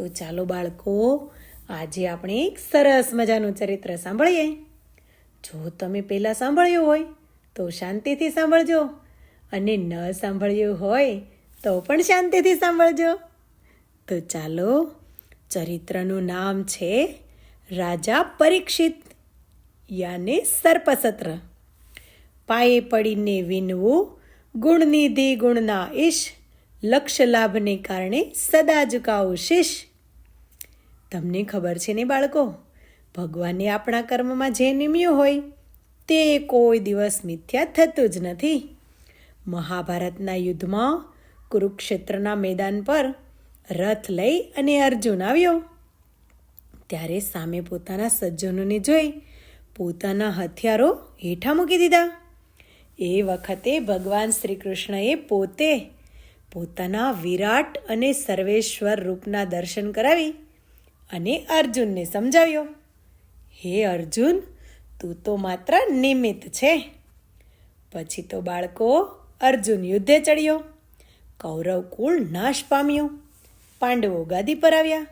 તો ચાલો બાળકો, આજે આપણે એક સરસ મજાનું ચરિત્ર સાંભળીએ. જો તમે પહેલાં સાંભળ્યું હોય, તો શાંતિથી સાંભળજો. અને ન સાંભળ્યું હોય, તો પણ શાંતિથી સાંભળજો. તો ચાલો, ચરિત્રનું નામ છે રાજા પરીક્ષિત, યાને સર્પસત્ર. પાયે પડીને વિનવું ગુણનિધિ ગુણના ઈશ લક્ષ્ય લાભને કારણે સદા ઝુકાવું શીશ. તમને ખબર છે ને બાળકો? ભગવાને આપણા કર્મમાં જે નિમ્યું હોય, તે કોઈ દિવસ મિથ્યા થતું જ નથી. મહાભારતના યુદ્ધમાં કુરુક્ષેત્રના મેદાન પર રથ લઈ અને અર્જુન આવ્યો. ત્યારે સામે પોતાના સજ્જનોને જોઈ પોતાના હથિયારો હેઠા મૂકી દીધા. એ વખતે ભગવાન શ્રી કૃષ્ણએ પોતે પોતાના વિરાટ અને સર્વેશ્વર રૂપના દર્શન કરાવી અને અર્જુનને સમજાવ્યો, હે અર્જુન, તું તો માત્ર નિમિત્ત છે. પછી તો બાળકો, અર્જુન યુદ્ધે ચડ્યો, કૌરવ કુળ નાશ પામ્યો, પાંડવો ગાદી પર આવ્યા.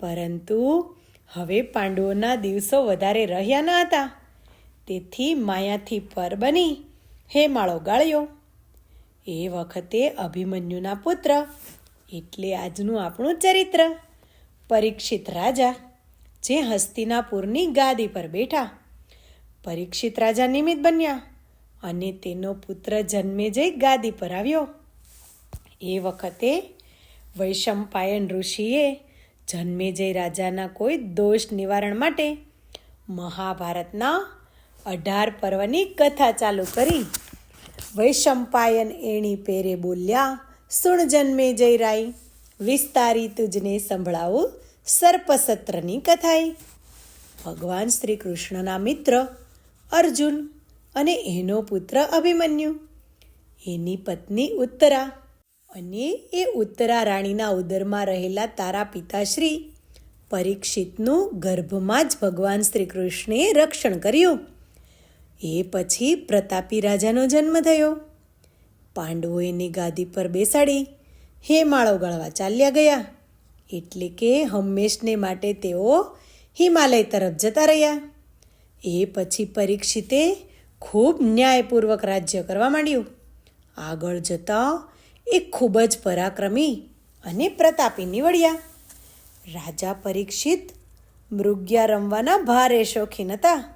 પરંતુ હવે પાંડવોના દિવસો વધારે રહ્યા ન હતા. તેથી માયાથી પર બની હેમાળો ગાળ્યો. એ વખતે અભિમન્યુના પુત્ર, એટલે આજનું આપણું ચરિત્ર. પરીક્ષિત રાજા, જે હસ્તિનાપુરની ગાદી પર બેઠા, પરીક્ષિત રાજા નિમિત્ત બન્યા અને તેનો પુત્ર જન્મે જઈ ગાદી પર આવ્યો. એ વખતે વૈશંપાયન ઋષિએ જન્મેજય રાજાના કોઈ દોષ નિવારણ માટે મહાભારતના અઢાર પર્વની કથા ચાલુ કરી. વૈશંપાયન એણી પેરે બોલ્યા, સુણ જન્મે જય રાય વિસ્તારી તુજને સંભળાવું સર્પસત્રની કથાએ ભગવાન શ્રી કૃષ્ણના મિત્ર અર્જુન અને એનો પુત્ર અભિમન્યુ. એની પત્ની ઉત્તરા અને એ ઉત્તરા રાણીના ઉદરમાં રહેલા તારા પિતાશ્રી પરીક્ષિતનું ગર્ભમાં જ ભગવાન શ્રી કૃષ્ણે રક્ષણ કર્યું. એ પછી પ્રતાપી રાજાનો જન્મ થયો. પાંડવોએની ગાદી પર બેસાડી. હેમાળો ગળવા ચાલ્યા ગયા. એટલે કે હંમેશને માટે તેઓ હિમાલય તરફ જતા રહ્યા. એ પછી પરીક્ષિતે ખૂબ ન્યાયપૂર્વક રાજ્ય કરવા માંડ્યું. આગળ જતાં એ ખૂબ જ પરાક્રમી અને પ્રતાપી નીવડ્યા. રાજા પરીક્ષિત મૃગ્યા રમવાના ભારે શોખીન હતા.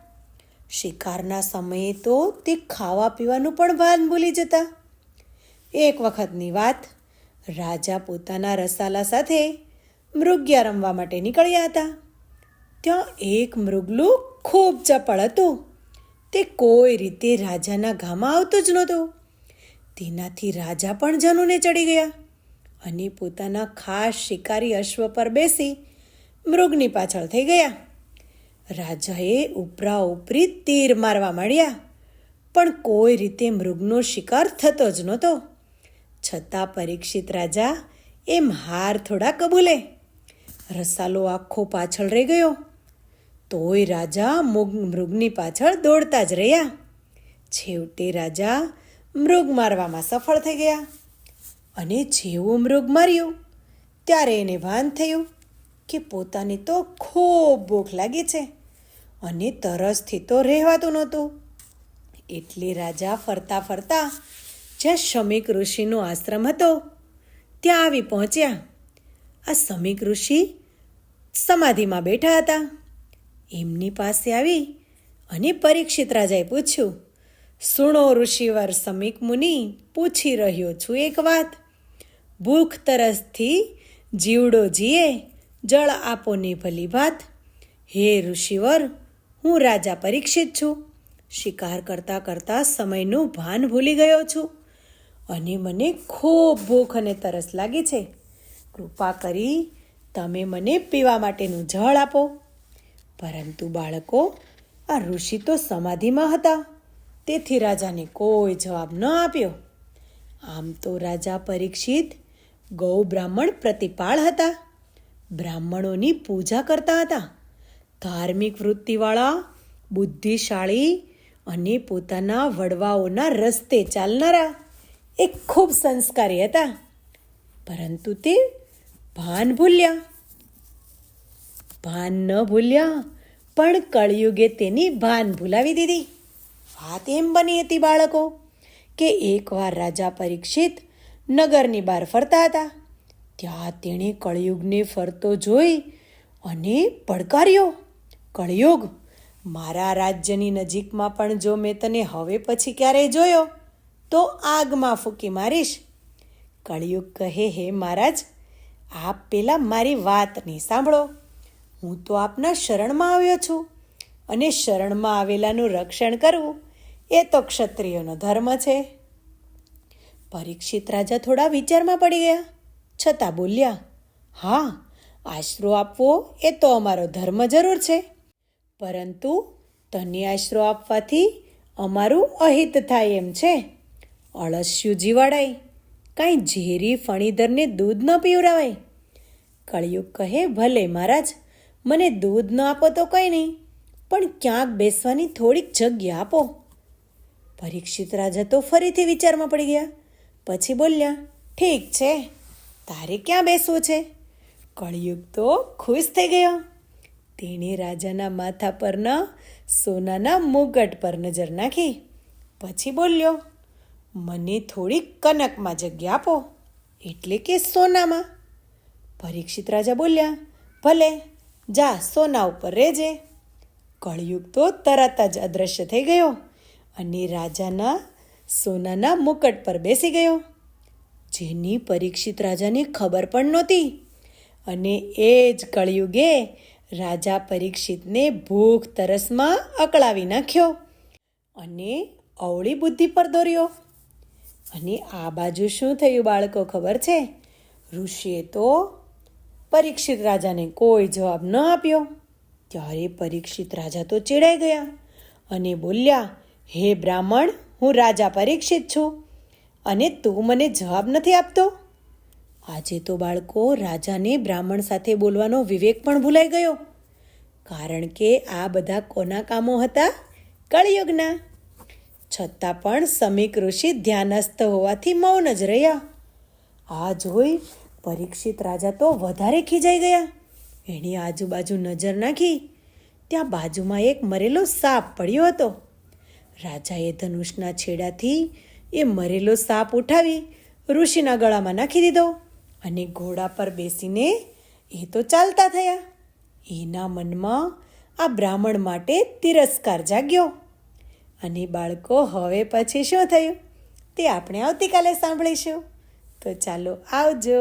શિકારના સમયે તો તે ખાવા પીવાનું પણ ભાન ભૂલી જતા. એક વખતની વાત રાજા પોતાના રસાલા સાથે મૃગ્યા રમવા માટે નીકળ્યા હતા. ત્યાં એક મૃગલું ખૂબ ચપળ હતું. તે કોઈ રીતે રાજાના ઘામાં આવતું જ નહોતું. તેનાથી રાજા પણ જનુને ચડી ગયા અને પોતાના ખાસ શિકારી અશ્વ પર બેસી મૃગની પાછળ થઈ ગયા. રાજાએ ઉપરા ઉપરી તીર મારવા માંડ્યા, પણ કોઈ રીતે મૃગનો શિકાર થતો જ નહોતો. છતાં પરીક્ષિત રાજા એમ હાર થોડા કબૂલે. રસાલો આખો પાછળ રહી ગયો. તોય રાજા મુગ- મૃગની પાછળ દોડતા જ રહ્યા. છેવટે રાજા મૃગ મારવામાં સફળ થઈ ગયા અને જેવું મૃગ માર્યું, ત્યારે એને ભાન થયું કે પોતાને તો ખૂબ ભૂખ લાગી છે અને તરસથી તો રહેવાતું નહોતું. એટલે રાજા ફરતા ફરતા જ્યાં શમિક ઋષિનો આશ્રમ હતો, ત્યાં આવી પહોંચ્યા. આ શમિક ઋષિ સમાધિમાં બેઠા હતા. એમની પાસે આવી અને પરીક્ષિત રાજાએ પૂછ્યું, સુણો ઋષિવર સમીક મુનિ, પૂછી રહ્યો છું એક વાત. ભૂખ તરસથી જીવડો જીએ, જળ આપો ને ભલી ભાત. હે ઋષિવર, હું રાજા પરીક્ષિત છું. શિકાર કરતાં કરતાં સમયનું ભાન ભૂલી ગયો છું. અને મને ખૂબ ભૂખ અને તરસ લાગી છે. કૃપા કરી તમે મને પીવા માટેનું જળ આપો. પરંતુ બાળકો, આ ઋષિ તો સમાધિમાં હતા. તેથી રાજાને કોઈ જવાબ ન આપ્યો. આમ તો રાજા પરીક્ષિત, ગૌ બ્રાહ્મણ પ્રતિપાળ હતા. બ્રાહ્મણોની પૂજા કરતા હતા. ધાર્મિક વૃત્તિવાળા, બુદ્ધિશાળી અને પોતાના વડવાઓના રસ્તે ચાલનારા. એ ખૂબ સંસ્કારી હતા. પરંતુ તે ભાન ભૂલ્યા. ભાન ન ભૂલ્યા, પણ કળિયુગે તેની ભાન ભૂલાવી દીધી. વાત એમ બની હતી બાળકો, કે એકવાર રાજા પરીક્ષિત નગરની બહાર ફરતા હતા, ત્યાં તેણે કળિયુગને ફરતો જોઈ અને પડકાર્યો. કળિયુગ મારા રાજ્યની નજીકમાં પણ જો મેં તને હવે પછી ક્યારેય જોયો? તો આગમાં ફૂંકી મારીશ. કળિયુગ કહે, હે મહારાજ, આપ પેલા મારી વાત નહીં સાંભળો. હું તો આપના શરણમાં આવ્યો છું અને શરણમાં આવેલાનું રક્ષણ કરવું એ તો ક્ષત્રિયોનો ધર્મ છે. પરીક્ષિત રાજા થોડા વિચારમાં પડી ગયા. છતાં બોલ્યા, હા, આશરો આપવો એ તો અમારો ધર્મ જરૂર છે. પરંતુ તને આશરો આપવાથી અમારું અહિત થાય એમ છે. અળસ્યું જીવાડાય. કાંઈ ઝેરી ફણીધરને દૂધ ન પીવડાવાય. કળિયુગ કહે, ભલે મહારાજ, મને દૂધ ન આપો તો કંઈ નહીં, પણ ક્યાંક બેસવાની થોડીક જગ્યા આપો. પરીક્ષિત રાજા તો ફરીથી વિચારમાં પડી ગયા. પછી બોલ્યા, ઠીક છે, તારે ક્યાં બેસવું છે? કળિયુગ તો ખુશ થઈ ગયો. તેણે રાજાના માથા પરના સોનાના મુગટ પર નજર નાખી. પછી બોલ્યો મને થોડીક કનકમાં જગ્યા આપો. એટલે કે સોનામાં. પરીક્ષિત રાજા બોલ્યા, ભલે, જા, સોના ઉપર રહેજે કળિયુગ તો તરત જ અદૃશ્ય થઈ ગયો અને રાજાના સોનાના મુકટ પર બેસી ગયો. જેની પરીક્ષિત રાજાને ખબર પણ નહોતી. અને એ જ કળિયુગે રાજા પરીક્ષિતને ભૂખ તરસમાં અકળાવી નાખ્યો અને અવળી બુદ્ધિ પર દોર્યો. અને આ બાજુ શું થયું બાળકો, ખબર છે? ઋષિએ તો પરીક્ષિત રાજાને કોઈ જવાબ ન આપ્યો. ત્યારે પરીક્ષિત રાજા તો ચીડાઈ ગયા અને બોલ્યા, હે બ્રાહ્મણ, હું રાજા પરીક્ષિત છું અને તું મને જવાબ નથી આપતો. આજે તો બાળકો રાજાને બ્રાહ્મણ સાથે બોલવાનો વિવેક પણ ભૂલાઈ ગયો, કારણ કે આ બધા કોના કામો હતા? કળિયુગના. છતાં પણ સમીક ઋષિ ધ્યાનસ્થ હોવાથી મૌન જ રહ્યા. આ જોઈ પરીક્ષિત રાજા તો વધારે ખીજાઈ ગયા. એની આજુબાજુ નજર નાખી. ત્યાં બાજુમાં એક મરેલો સાપ પડ્યો હતો. રાજાએ ધનુષના છેડાથી એ મરેલો સાપ ઉઠાવી ઋષિના ગળામાં નાખી દીધો અને ઘોડા પર બેસીને એ તો ચાલતા થયા. એના મનમાં આ બ્રાહ્મણ માટે તિરસ્કાર જાગ્યો. અને બાળકો હવે પછી શું થયું? તે આપણે આવતીકાલે સાંભળીશું. તો ચાલો આવજો.